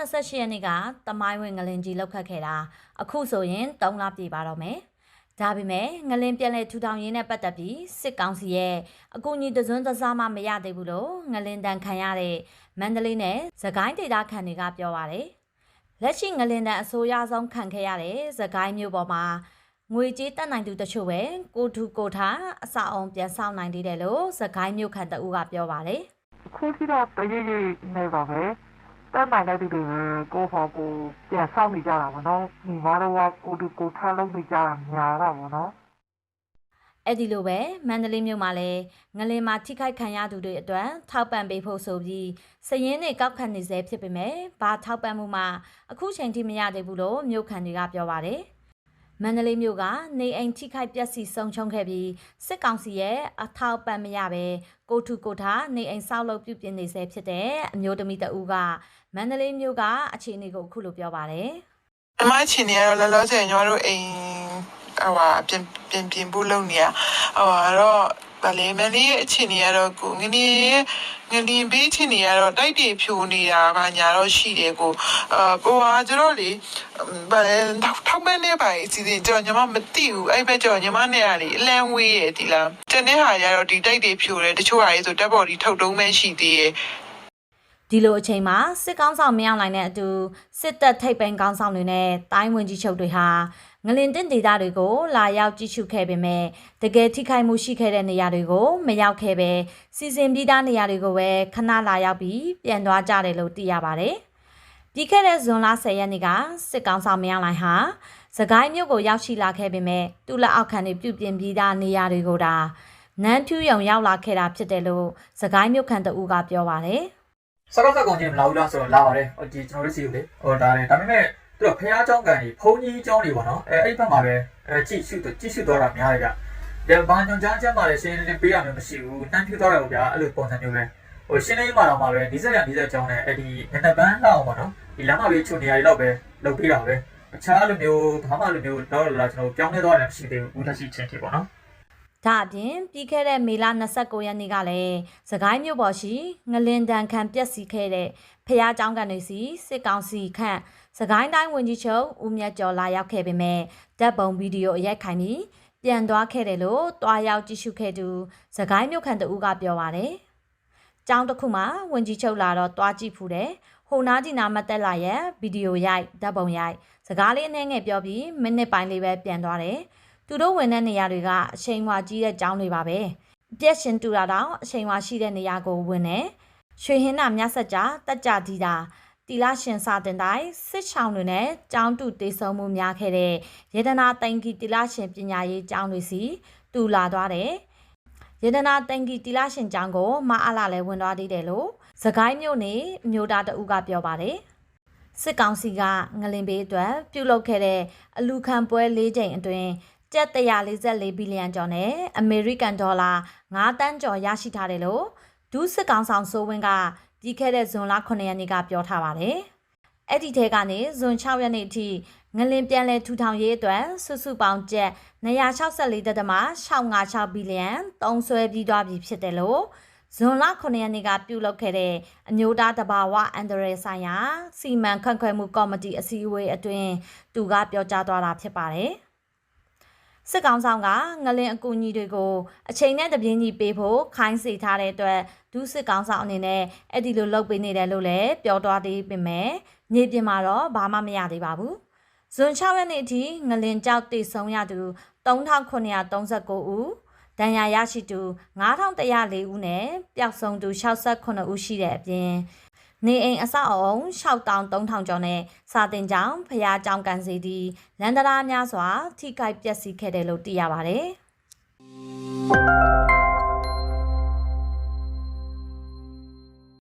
28ရက်နေ့ကတမိုင်းဝင်ငလင်ကြီးလောက်ခတ်ခဲ့တာအခုဆိုရင်3လပြည့်ပါတော့မယ်ဒါပေမဲ့ငလင်ပြန်လဲထူထောင်ရင်းနဲ့ပတ်သက်ပြီးစစ်ကောင်စီရဲ့အကူအညီတစွန်းတစားမှမရသေးဘူးလို့ငလင်တန်ခံရတဲ့မန္တလေးနဲ့သခိုင်းဒေသခံတွေကပြောပါတယ်လက်ရှိငလင်တန်အစိုးရဆုံးခံခဲ့ရတဲ့သခိုင်းမျိုးပေါ်မှာငွေကြေးတက်နိုင်သူတချို့ပဲကိုထူကိုထားအဆောက်အုံပြန်ဆောင်နိုင်သေးတယ်လို့သခိုင်းမျိုးခံတအူးကပြောပါတယ်ခုထိတော့တရရိပ်နေပါပဲ တက်နိုင်တဲ့သူတွေပဲကိုယ့်ဟာကိုယ်ပြန်ဆောက်နေကြတာပေါ့နော်ညီမတို့ကကိုတူကိုထားလုံးနေကြတာများတာပေါ့နော်အဲ့ဒီလိုပဲမန္တလေးမြို့မှာလည်းငလင်မှာထိခိုက်ခံရသူတွေအတွက်ထောက်ပံ့ပေးဖို့ဆိုပြီးစည်ရင်းတွေကောက်ခံနေစေဖြစ်ပေမဲ့ဘာထောက်ပံ့မှုမှအခုချိန်ထိမရသေးဘူးလို့မြို့ခံတွေကပြောပါတယ် မန္တလေးမြို့ကနေအိမ်ထိခိုက်ပျက်စီးဆုံးရှုံးခဲ့ပြီးစစ်ကောင်စီရဲ့အထောက်ပံ့မရပဲကိုထုကိုထားနေအိမ်ဆောက်လုပ်ပြုပြင်နေစေဖြစ်တဲ့အမျိုးသမီးတဦးကမန္တလေးမြို့ကအခြေအနေကိုအခုလိုပြောပါတယ်အမချင်နေရတော့လောလောဆယ်ညီမတို့အိမ်ဟိုဟာပြင်ပြင်ပြင်ဖို့လုပ်နေရဟိုဟာတော့ ဗာလေမလေးရဲ့အချင်နေရတော့ကိုငနေရဲ့ငလင်ဘေးချင်နေရတော့တိုက်တွေဖြိုနေတာဗာညာတော့ရှိတယ်ကိုအာကိုဟာကျတော့လေဗာလေထောက်ထောက်ပန်းနေပါအစီအစဉ်ကျွန်တော်ညီမမသိဘူးအဲ့ဘက်ကျတော့ညီမနဲ့ကလေအလန်ဝေးရဒီလားတနေ့ဟာကျတော့ဒီတိုက်တွေဖြိုတယ်တချို့ဟာလေးဆိုတက်ဘော်ဒီထုတ်တုံးမဲရှိသေးရဲ့ ဒီလိုအချိန်မှာစစ်ကောင်းဆောင်မရောက်နိုင်တဲ့အတူစစ်တပ်ထိပ်ပိုင်းကောင်းဆောင်တွေနဲ့တိုင်းဝင်ကြီးချုပ်တွေဟာငလင်တင်ဒေသတွေကိုလာရောက်ကြည့်ရှုခဲ့ပေမဲ့တကယ်ထိခိုက်မှုရှိခဲ့တဲ့နေရာတွေကိုမရောက်ခဲ့ပဲစီစဉ်ပြီးသားနေရာတွေကိုပဲခဏလာရောက်ပြီးပြန်သွားကြတယ်လို့သိရပါတယ်။ပြီးခဲ့တဲ့ဇွန်လ10ရက်နေ့ကစစ်ကောင်းဆောင်မရောက်နိုင်ဟာစကိုင်းမြို့ကိုရောက်ရှိလာခဲ့ပေမဲ့သူ့လက်အောက်ခံတွေပြုပြင်ပြီးသားနေရာတွေကိုဒါနန်းဖြူယုံရောက်လာခဲ့တာဖြစ်တယ်လို့စကိုင်းမြို့ခံတအူးကပြောပါတယ်။ စကားစကုန်ချင်းမလာဘူးလားဆိုတော့လာပါတယ်ဟိုဒီကျွန်တော်တို့စီကိုလေဟိုဒါနဲ့ဒါပေမဲ့သူကဖះเจ้าကန်ကြီးဘုံကြီးเจ้าတွေပေါ့နော်အဲအဲ့ဒီဘက်မှာပဲအဲကြည့်ရှုကြည့်ရှုတော့တာများတယ်ဗျဒါဘာညွန်ကြားချက်မှလည်းရှင်းလင်းပေးရမှာမရှိဘူးနှမ်းပြတော့တယ်ဗျာအဲ့လိုပုံစံမျိုးပဲဟိုရှင်းလင်းမှတော့မှပဲဒီစက်ရဒီစက်เจ้าနဲ့အဲ့ဒီနနပန်းလောက်ပေါ့နော်ဒီလမ်းမလေးချုပ်နေရာတွေတော့ပဲလုပ်ပေးတာပဲအခြားလိုမျိုးဘာမှလိုမျိုးတော့လာကျွန်တော်ပြောင်းလဲသွားတယ်မရှိသေးဘူးဦးသက်ရှိချင်းတီပေါ့နော် ဒါအပြင်ပြီးခဲ့တဲ့မေလ29ရက်နေ့ကလည်းစကိုင်းမြို့ပေါ်ရှိငလင်တန်ခံပျက်စီးခဲ့တဲ့ဖះเจ้าကန်တွေစီစစ်ကောင်စီခန့်စကိုင်းတိုင်းဝန်ကြီးချုပ်ဦးမြတ်ကျော်လာရောက်ခဲ့ပေမဲ့ဓာတ်ပုံဗီဒီယိုအရိုက်ခိုင်ပြီးပြန်သွားခဲ့တယ်လို့တွားရောက်ကြည့်ရှုခဲ့သူစကိုင်းမြို့ခံတဦးကပြောပါတယ်။ကျောင်းတစ်ခုမှာဝန်ကြီးချုပ်လာတော့တွားကြည့်ဖူးတယ်။ဟိုနာဒီနာမတက်လာရဲ့ဗီဒီယိုရိုက်ဓာတ်ပုံရိုက်စကားလေးအနည်းငယ်ပြောပြီးမိနစ်ပိုင်းလေးပဲပြန်သွားတယ်။ သူတို့ဝင်တဲ့နေရာတွေကအချိန်ဝါကြီးတဲ့ကျောင်းတွေပါပဲပြက်ရှင်တူတာတော့အချိန်ဝါရှိတဲ့နေရာကိုဝင်တယ်ရွှေဟင်းနာမြတ်ဆက်ကြတက်ကြဒီတာတီလာရှင်စာတင်တိုင်းစစ်ချောင်းတွေနဲ့ကျောင်းတူတေဆုံမှုများခဲ့တဲ့ယေဒနာတိုင်ကီတီလာရှင်ပညာရေးကျောင်းတွေစီတူလာသွားတယ်ယေဒနာတိုင်ကီတီလာရှင်ကျောင်းကိုမအားလာလဲဝင်သွားသေးတယ်လို့သခိုင်းမြို့နေမြို့သားတဦးကပြောပါတယ်စစ်ကောင်စီကငလင်ဘေးအတွက်ပြုလုပ်ခဲ့တဲ့အလူခံပွဲ၄ချိန်အတွင်း ကျပ်144ဘီလီယံကျော်နဲ့အမေရိကန်ဒေါ်လာ9တန်းကျော်ရရှိထားတယ်လို့ဒုစစ်ကောင်ဆောင်စိုးဝင်းကပြီးခဲ့တဲ့ဇွန်လ9ရက်နေ့ကပြောထားပါတယ်။အဲ့ဒီထဲကနေဇွန်6ရက်နေ့အထိငလင်ပြန်လည်ထူထောင်ရေးအတွက်စုစုပေါင်းကျပ်264.656ဘီလီယံသုံးစွဲပြီးသွားပြီဖြစ်တယ်လို့ဇွန်လ9ရက်နေ့ကပြုလုပ်ခဲ့တဲ့အမျိုးသားတဘာဝအန်ဒရယ်ဆိုင်ရာစီမံခန့်ခွဲမှုကော်မတီအစည်းအဝေးအတွင်းသူကပြောကြားသွားတာဖြစ်ပါတယ်။ စစ်ကောင်ဆောင်ကငလင်အကူအညီတွေကိုအချိန်နဲ့တပြင်းညီပေးဖို့ခိုင်းစေထားတဲ့အတွက်ဒုစစ်ကောင်ဆောင်အနေနဲ့အဲ့ဒီလိုလုပ်ပေးနေတယ်လို့လည်းပြောသွားသေးပေမဲ့မြေပြင်မှာတော့ဘာမှမရသေးပါဘူး။ဇွန်6ရက်နေ့အထိငလင်ကြောက်တည်ဆုံးရသူ3939ဦးဒဏ်ရာရရှိသူ9104ဦးနဲ့ပျောက်ဆုံးသူ68ဦးရှိတဲ့အပြင် နေအိမ်အဆောက်အအုံ6300ကျော်နဲ့စာတင်ကျောင်းဖျားကျောင်းကန်စီတီလန်ဒရာများစွာ ထိခိုက်ပျက်စီးခဲ့တယ်လို့သိရပါတယ်။